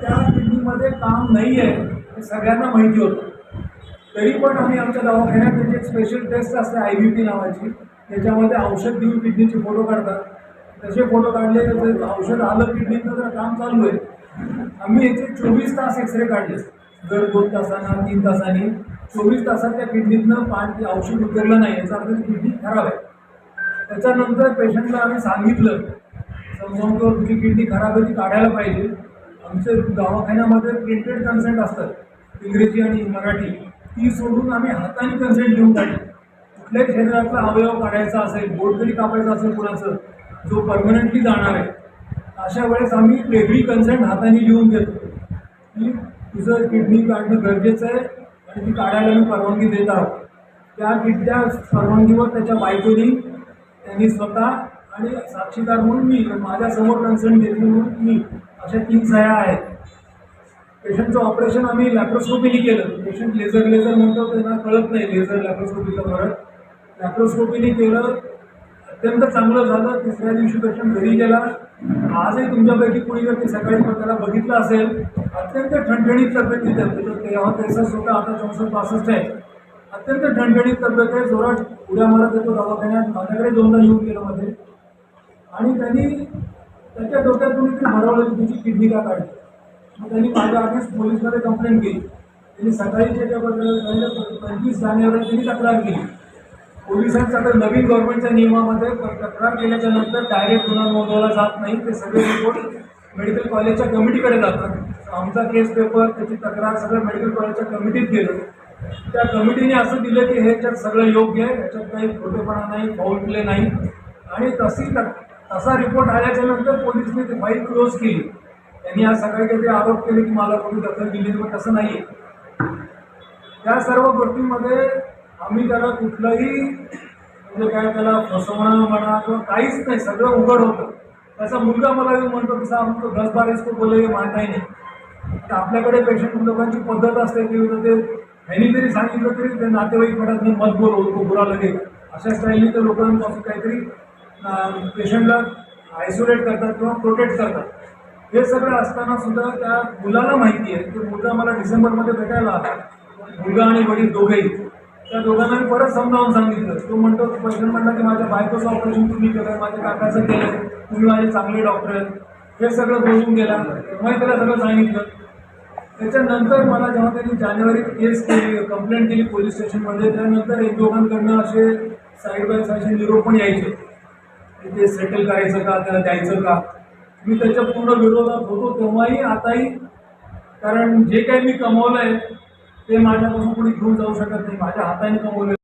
त्या किडनीमध्ये काम नाही आहे हे सगळ्यांना माहिती होतं. तरी पण आम्ही आमच्या दवाखान्यात त्याची एक स्पेशल टेस्ट असते आय व्ही पी नावाची. त्याच्यामध्ये औषध देऊन किडनीचे फोटो काढतात. तसे फोटो काढले तर औषध आलं किडनीचं तर काम चालू आहे. आम्ही याचे चोवीस तास एक्सरे काढले. दर दोन तासांना तीन तासांनी. चोवीस तासात त्या किडनीतनं पाणी औषध उतरलं नाही. याचा अर्थ किडनी खराब आहे. त्याच्यानंतर पेशंटला आम्ही सांगितलं समजावून की तुझी किडनी खराब आहे ती काढायला पाहिजे. आमच्या दवाखान्यामध्ये प्रिंटेड कन्सेंट असतात. इंग्रजी आणि मराठी. ती सोडून आम्ही हाताने कन्सेंट लिहून काढली कुठल्याही शरीराचा अवयव काढायचा असेल बोट जरी कापायचं असेल कुणाचं जो परमनंटली जाणार आहे अशा वेळेस आम्ही वेगळी कन्सेंट हाताने लिहून घेतो. की तुझं किडनी काढणं गरजेचं आहे आणि ती काढायला मी परवानगी देत आहोत. त्या किडत्या परवानगीवर त्याच्या बायकोनी त्यांनी स्वतः आणि साक्षीदार म्हणून मी माझ्यासमोर कन्सर्न घेतली म्हणून मी अशा तीन सह्या आहेत. पेशंटचं ऑपरेशन आम्ही लॅप्रोस्कोपीने केलं. पेशंट लेझर लेझर म्हणतो त्यांना कळत नाही लेझर लॅप्रोस्कोपीचा फरक लॅप्रोस्कोपीने केलं अत्यंत चांगलं झालं. तिसऱ्या दिवशी पेशंट घरी गेला. आजही तुमच्यापैकी कुणी जर ते सकाळी पण त्याला बघितलं असेल अत्यंत ठणठणीत तब्येत आहे. त्याचं तेव्हा त्रेसष्ट होता आता चौसष्ट पासष्ट आहे. अत्यंत ठणठणीत तब्येत आहे. जोरात उड्या मारत येतो दवाखान्यात. माझ्याकडे दोनदा येऊन गेलं मध्ये. आणि त्यांनी त्याच्या डोक्यातून ती हरवलं की किडनी का काढली? मग त्यांनी माझ्या आधीच पोलिसमध्ये कंप्लेंट केली. त्यांनी सकाळीच्या त्याच्याबद्दल म्हणजे पंचवीस जानेवारी त्यांनी तक्रार केली. पोलिसांचा तर नवीन गव्हर्नमेंटच्या नियमामध्ये तक्रार केल्याच्यानंतर डायरेक्ट गुन्हा नोंदवला जात नाही. ते सगळे रिपोर्ट मेडिकल कॉलेजच्या कमिटीकडे जातात. आमचा केस पेपर त्याची तक्रार सगळं मेडिकल कॉलेजच्या कमिटीत गेलं त्या कमिटीने असं दिलं की ह्याच्यात सगळं योग्य आहे. याच्यात काही खोटेपणा नाही फाऊल प्ले नाही. आणि तशी तक- तसा रिपोर्ट आल्याच्यानंतर पोलिसने ती फाईल क्लोज केली. त्यांनी आज सकाळी काहीतरी आरोप केले की मला कोणी दखल दिली पण तसं नाही त्या सर्व गोष्टींमध्ये आम्ही त्याला कुठलंही म्हणजे काय त्याला फसवणं म्हणा किंवा काहीच नाही सगळं उघड होतं. त्याचा मुलगा मला येऊन म्हणतो की साहेब तो दस बार इसको बोलले हे मानता नाही. तर आपल्याकडे पेशंट लोकांची पद्धत असते की ते ह्यांनी जरी सांगितलं तरी ते नातेवाईक म्हणत नाही मत बोल उनको बुरा लगेल अशा स्टाईलने ते लोकांपासून काहीतरी पेशंटला आयसोलेट करतात किंवा प्रोटेक्ट करतात. हे सगळं असताना सुद्धा त्या मुलाला माहिती आहे. की मुलगा मला डिसेंबरमध्ये भेटायला आला. मुलगा आणि वडील दोघेही. त्या दोघांना मी परत समजावून सांगितलं. तो म्हणतो पेशंट म्हणला की माझ्या बायकोचं ऑपरेशन तुम्ही केलं माझ्या काकाचं केलं तुम्ही माझे चांगले डॉक्टर आहेत. हे सगळं बोलून गेला. तेव्हाही त्याला सगळं सांगितलं. त्याच्यानंतर मला जेव्हा त्यांनी जानेवारीत केस केली कंप्लेंट केली पोलीस स्टेशनमध्ये त्यानंतर एक दोघांकडनं असे साईड बाय साईडचे असे निरोप पण यायचे. की ते सेटल करायचं का त्याला द्यायचं का? मी त्याच्या पूर्ण विरोधात होतो तेव्हाही आताही. कारण जे काही मी कमवलं आहे ते माझ्यापासून कोणी घेऊन जाऊ शकत नाही. माझ्या हाताने कमवलं